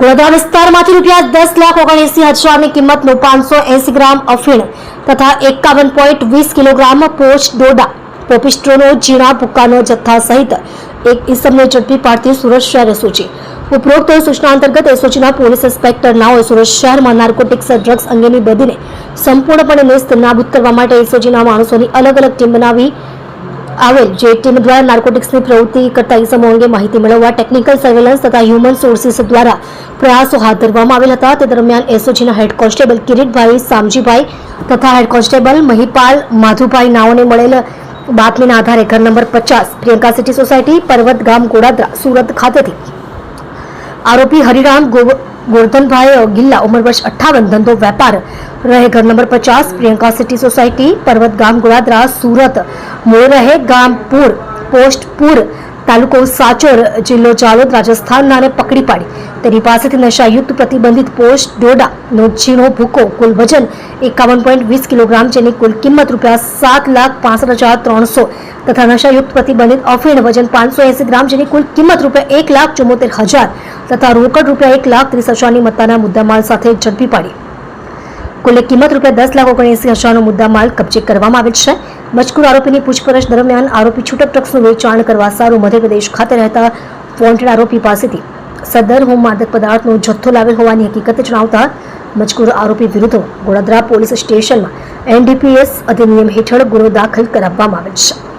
ગોધરા વિસ્તારમાંથી રૂપિયા દસ લાખ ઓગણએસી હજારની કિંમતનું પાંચસો એસી ગ્રામ અફીણ તથા એકાવન પોઈન્ટ વીસ કિલોગ્રામ પોચ ડોડા, પોપિસ્ટ્રોનો, ઝીણા, ભૂક્કાનો જથ્થા સહિત એક ઇસમને ઝડપી પાડતી સુરત શહેર એસઓજી. ઉપરોક્ત સૂચના અંતર્ગત એસઓજીના પોલીસ ઇન્સ્પેક્ટર નાઓએ સુરત શહેરમાં નાર્કોટિક્સ ડ્રગ્સ અંગેની બદીને સંપૂર્ણપણે નેસ્ત નાબૂદ કરવા માટે એસઓજીના માણસોની અલગ અલગ ટીમ બનાવી આવેલ જે ટીમ દ્વારા નાર્કોટિક્સની પ્રવૃત્તિ કરતા ઇસમો અંગે માહિતી મેળવવા ટેકનિકલ સર્વેલન્સ તથા હ્યુમન સોર્સિસ દ્વારા પ્રયાસો હાથ ધરવામાં આવેલ હતા. તે દરમિયાન એસઓજીના હેડ કોન્સ્ટેબલ કિરીટભાઈ સામજીભાઈ તથા હેડ કોન્સ્ટેબલ મહિપાલ માધુભાઈ નાઓને મળેલ બાતમીના આધારે ઘર નંબર પચાસ, પ્રિયંકા સિટી સોસાયટી, પર્વત ગામ ગોડાદરા, સુરત ખાતેથી. આરોપી હરિરામ ગો- ગોરધનભાઈ ગિલ્લા ઉંમર વર્ષ અઠ્ઠાવન ધંધો વેપાર રહે ઘર નંબર પચાસ પ્રિયંકા સિટી સોસાયટી પર્વત ગામ ગોળાદરા સુરત મૂળ રહે ગામ પૂર પોસ્ટ પૂર તાલુકો સાચોર જિલ્લો જાલોદ રાજસ્થાનનાને પકડી પાડી. તેની પાસેથી નશાયુક્ત પ્રતિબંધિત પોસ્ટ ડોડા નો ઝીણો ભૂકો, કુલ વજન એકાવન પોઈન્ટ વીસ કિલોગ્રામ જેની કુલ કિંમત રૂપિયા સાત લાખ પાસઠ હજાર ત્રણસો તથા નશાયુક્ત પ્રતિબંધિત અફીણ વજન પાંચસો એસી ગ્રામ જેની કુલ કિંમત રૂપિયા એક લાખ ચુમ્મોતેર હજાર તથા રોકડ રૂપિયા એક લાખ ત્રીસ હજારની મત્તાના મુદ્દામાલ સાથે ઝડપી પાડી. કુલ કિંમત રૂપિયા દસ લાખ ઓગણએસી હજારનો મુદ્દામાલ કબજે કરવામાં આવેલ છે. મજકૂર આરોપીની પૂછપરછ દરમિયાન આરોપી છૂટક ડ્રગ્સનું વેચાણ કરવા સારું મધ્યપ્રદેશ ખાતે રહેતા વોન્ટેડ આરોપી પાસેથી સદર હોમ માદક પદાર્થનો જથ્થો લાવેલ હોવાની હકીકત જણાવતા મજકૂર આરોપી વિરુદ્ધ વડોદરા પોલીસ સ્ટેશનમાં એનડીપીએસ અધિનિયમ હેઠળ ગુનો દાખલ કરાવવામાં આવેલ છે.